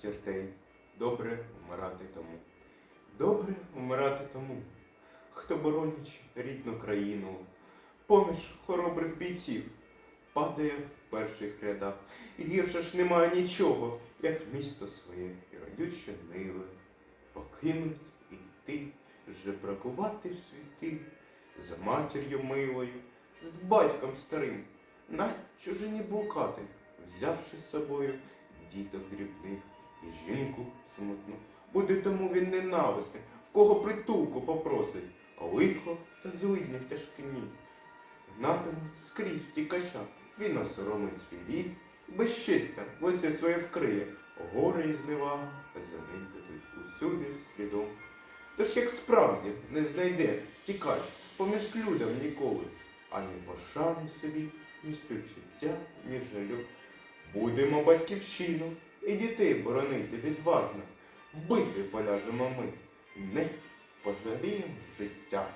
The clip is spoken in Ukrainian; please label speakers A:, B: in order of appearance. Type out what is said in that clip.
A: тертей. Добре вмирати тому. Добре вмирати тому, хто боронячи рідну країну, поміж хоробрих бійців, падає в перших рядах. І гірше ж немає нічого, як місто своє і родючі ниви. Покинуть і ти, жебракувати в світи, за матір'ю милою, з батьком старим, на чужині блукати, взявши з собою діток дрібних і жінку смутну. Буде тому він ненависний, в кого притулку попросить, а лихо та злидня тяжкині. Гнатимуть скрізь втікача, він осоромить свій рід, безчестя в лице своє вкриє, горе і зневага за ним підуть усюди слідом. Тож як справді не знайде тікач поміж людям ніколи, ані пошани собі, ні співчуття, ні жалю. Будемо батьківщину і дітей боронити відважно. В битві поляжемо ми, не пожаліємо життя.